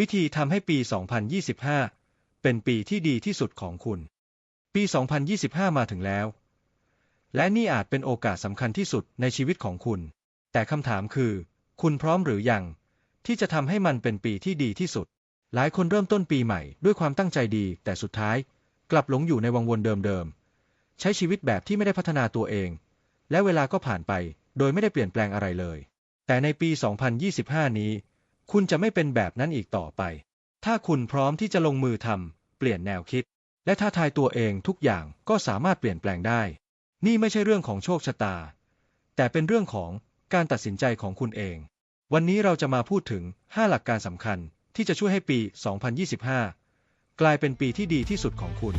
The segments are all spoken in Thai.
วิธีทำให้ปี 2025 เป็นปีที่ดีที่สุดของคุณ ปี 2025 มาถึงแล้ว และนี่อาจเป็นโอกาสสำคัญที่สุดในชีวิตของคุณ แต่คำถามคือ คุณพร้อมหรือยัง ที่จะทำให้มันเป็นปีที่ดีที่สุด หลายคนเริ่มต้นปีใหม่ด้วยความตั้งใจดี แต่สุดท้าย กลับหลงอยู่ในวังวนเดิมๆ ใช้ชีวิตแบบที่ไม่ได้พัฒนาตัวเอง และเวลาก็ผ่านไป โดยไม่ได้เปลี่ยนแปลงอะไรเลย แต่ในปี 2025 นี้ คุณจะไม่เป็นแบบนั้นอีกต่อไป ถ้าคุณพร้อมที่จะลงมือทำเปลี่ยนแนวคิด และท้าทายตัวเองทุกอย่างก็สามารถเปลี่ยนแปลงได้ นี่ไม่ใช่เรื่องของโชคชะตา แต่เป็นเรื่องของการตัดสินใจของคุณเอง วันนี้เราจะมาพูดถึง 5 หลักการสำคัญที่จะช่วยให้ปี 2025 กลายเป็นปีที่ดีที่สุดของคุณ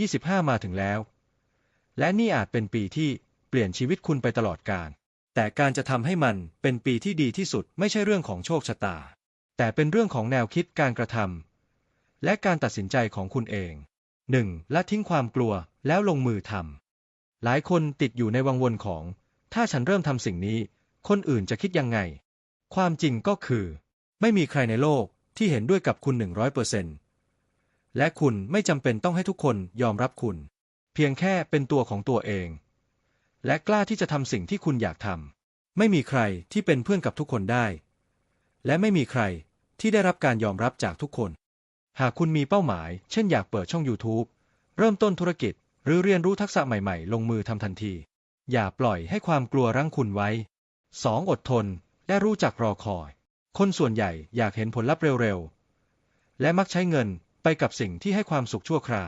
2025 มาถึงแล้ว และนี่อาจเป็นปีที่เปลี่ยนชีวิตคุณไปตลอดกาลแต่การจะทำให้มันเป็นปีที่ดีที่สุดไม่ใช่เรื่องของโชคชะตา แต่เป็นเรื่องของแนวคิดการกระทำและการตัดสินใจของคุณเอง 1. ละทิ้งความกลัวแล้วลงมือทำหลายคนติดอยู่ในวังวนของ ถ้าฉันเริ่มทำสิ่งนี้ คนอื่นจะคิดยังไง ความจริงก็คือ ไม่มีใครในโลกที่เห็นด้วยกับคุณ 100% และคุณไม่จำเป็นต้องให้ทุกคนยอมรับคุณ เพียงแค่เป็นตัวของตัวเอง และกล้าที่จะทำสิ่งที่คุณอยากทำไม่มีใครที่เป็นเพื่อนกับทุกคนได้ และไม่มีใครที่ได้รับการยอมรับจากทุกคน หากคุณมีเป้าหมาย เช่นอยากเปิดช่อง YouTube เริ่มต้นธุรกิจ หรือเรียนรู้ทักษะใหม่ๆ ลงมือทำทันที อย่าปล่อยให้ความกลัวรั้งคุณไว้ 2. อดทน และรู้จักรอคอย คนส่วนใหญ่อยากเห็นผลลัพธ์เร็วๆ และมักใช้เงิน ไปกับสิ่งที่ให้ความสุขชั่วครา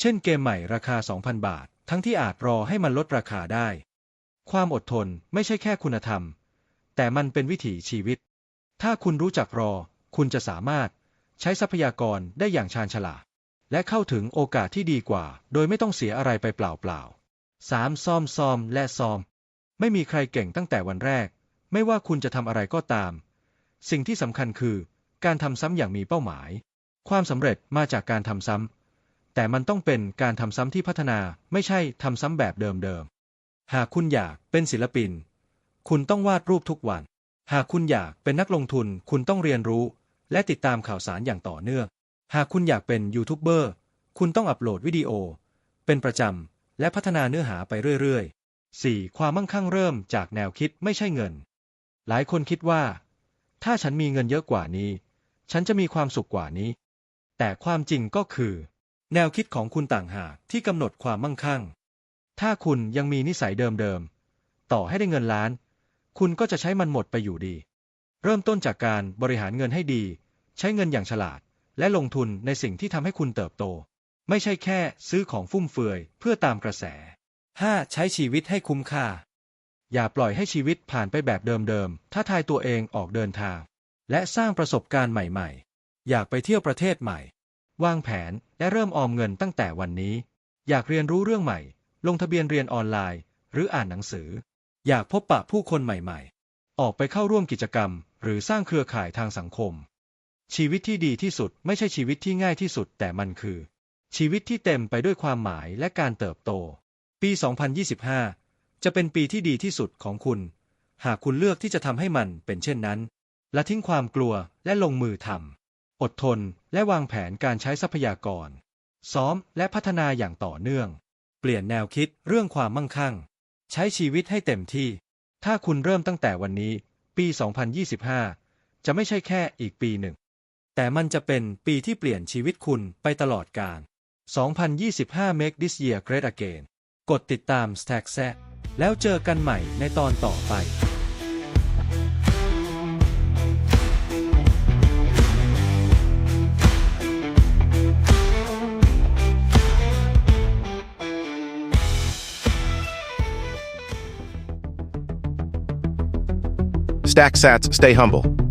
เช่นเกมใหม่ราคา 2,000 บาท ทั้งที่อาจรอให้มันลดราคาได้ ความอดทนไม่ใช่แค่คุณธรรม แต่มันเป็นวิถีชีวิต ถ้าคุณรู้จักรอ คุณจะสามารถใช้ทรัพยากรได้อย่างชาญฉลาด และเข้าถึงโอกาสที่ดีกว่า โดยไม่ต้องเสียอะไรไปเปล่าๆ 3. ซ่อมซ่อมและซ่อม ไม่มีใครเก่งตั้งแต่วันแรก ไม่ว่าคุณจะทำอะไรก็ตาม สิ่งที่สำคัญคือ การทำซ้ำอย่างมีเป้าหมาย ความสำเร็จมาจากการทำซ้ำ แต่มันต้องเป็นการทำซ้ำที่พัฒนาไม่ใช่ทำซ้ำแบบเดิมๆ หากคุณอยากเป็นศิลปิน คุณต้องวาดรูปทุกวัน หากคุณอยากเป็นนักลงทุน คุณต้องเรียนรู้ และติดตามข่าวสารอย่างต่อเนื่อง หากคุณอยากเป็นยูทูบเบอร์ คุณต้องอัปโหลดวิดีโอ เป็นประจำ และพัฒนาเนื้อหาไปเรื่อยๆ 4. ความมั่งคั่งเริ่มจากแนวคิดไม่ใช่เงิน หลายคนคิดว่า ถ้าฉันมีเงินเยอะกว่านี้ ฉันจะมีความสุขกว่านี้ แต่ความจริงก็คือ แนวคิดของคุณต่างหากที่กำหนดความมั่งคั่ง ถ้าคุณยังมีนิสัยเดิมๆ ต่อให้ได้เงินล้าน คุณก็จะใช้มันหมดไปอยู่ดี เริ่มต้นจากการบริหารเงินให้ดี ใช้เงินอย่างฉลาด และลงทุนในสิ่งที่ทำให้คุณเติบโต ไม่ใช่แค่ซื้อของฟุ่มเฟือยเพื่อตามกระแส 5. ใช้ชีวิตให้คุ้มค่า อย่าปล่อยให้ชีวิตผ่านไปแบบเดิมๆ ถ้าทายตัวเองออกเดินทาง และสร้างประสบการณ์ใหม่ๆ อยากไปเที่ยวประเทศใหม่ วางแผนและเริ่มออมเงินตั้งแต่วันนี้ อยากเรียนรู้เรื่องใหม่ ลงทะเบียนเรียนออนไลน์ หรืออ่านหนังสือ อยากพบปะผู้คนใหม่ๆ ออกไปเข้าร่วมกิจกรรม หรือสร้างเครือข่ายทางสังคม ชีวิตที่ดีที่สุดไม่ใช่ชีวิตที่ง่ายที่สุดแต่มันคือ ชีวิตที่เต็มไปด้วยความหมายและการเติบโต ปี 2025 จะเป็นปีที่ดีที่สุดของคุณ หากคุณเลือกที่จะทำให้มันเป็นเช่นนั้น และทิ้งความกลัวและลงมือทำ อดทน และวางแผนการใช้ทรัพยากร ซ้อมและพัฒนาอย่างต่อเนื่อง เปลี่ยนแนวคิดเรื่องความมั่งคั่ง ใช้ชีวิตให้เต็มที่ ถ้าคุณเริ่มตั้งแต่วันนี้ ปี 2025 จะไม่ใช่แค่อีกปีหนึ่ง แต่มันจะเป็นปีที่เปลี่ยนชีวิตคุณไปตลอดกาล 2025 Make this year great again กดติดตาม Stack Z แล้วเจอกันใหม่ในตอนต่อไป Stack sats, stay humble.